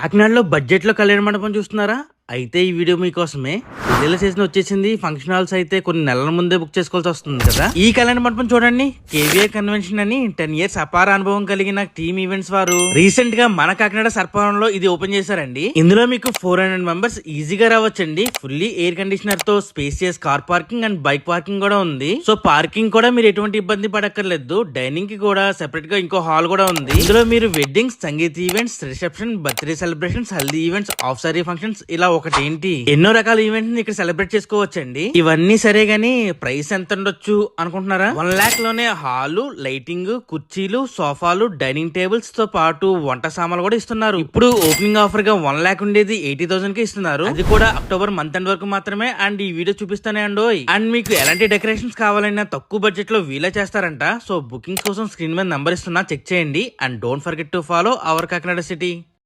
కాకినాడలో బడ్జెట్లో కళ్యాణ మండపం చూస్తున్నారా? అయితే ఈ వీడియో మీకోసమే. పెళ్ళిళ్ళ సీజన్ వచ్చేసింది. ఫంక్షన్ హాల్స్ అయితే కొన్ని నెలల ముందే బుక్ చేసుకోవాల్సి వస్తుంది కదా. ఈ కళ్యాణ మండపం చూడండి. కేవీఏ కన్వెన్షన్ అని టెన్ ఇయర్స్ అపార అనుభవం కలిగిన టీమ్ ఈవెంట్స్ వారు. రీసెంట్గా మన కాకినాడ సర్పవరంలో ఇది ఓపెన్ చేశారండి. ఇందులో మీకు ఫోర్ హండ్రెడ్ మెంబర్స్ ఈజీగా రావచ్చండి. Fully air కండిషనర్తో spacious car parking and bike parking కూడా ఉంది. సో పార్కింగ్ కూడా మీరు ఎటువంటి ఇబ్బంది పడక్కర్లేదు. డైనింగ్కి కూడా సెపరేట్గా ఇంకో హాల్ కూడా ఉంది. ఇందులో మీరు weddings sangeet events reception birthday celebrations haldi events half sari functions ఇలా ఒకటేంటి? ఎన్నో రకాల ఈవెంట్ ఇక్కడ సెలబ్రేట్ చేసుకోవచ్చండి. ఇవన్నీ సరే గానీ ప్రైస్ ఎంత ఉండొచ్చు అనుకుంటున్నారా? వన్ లాక్లోనే హాలు లైటింగ్ కుర్చీలు సోఫాలు డైనింగ్ టేబుల్స్తో పాటు వంట సామాన్లు కూడా ఇస్తున్నారు. ఇప్పుడు ఓపెనింగ్ ఆఫర్గా వన్ లాక్ ఉండేది ఎయిటీ థౌసండ్కి ఇస్తున్నారు. అది కూడా అక్టోబర్ మంత్ ఎండ్ వరకు మాత్రమే. అండ్ ఈ వీడియో చూపిస్తానే అండోయ్. అండ్ మీకు ఎలాంటి డెకరేషన్స్ కావాలన్నా తక్కువ బడ్జెట్లో వీలే చేస్తారంట. సో బుకింగ్స్ కోసం స్క్రీన్ మీద నంబర్ ఇస్తున్నా. చెక్ చేయండి. And don't forget to follow our Kakinada city.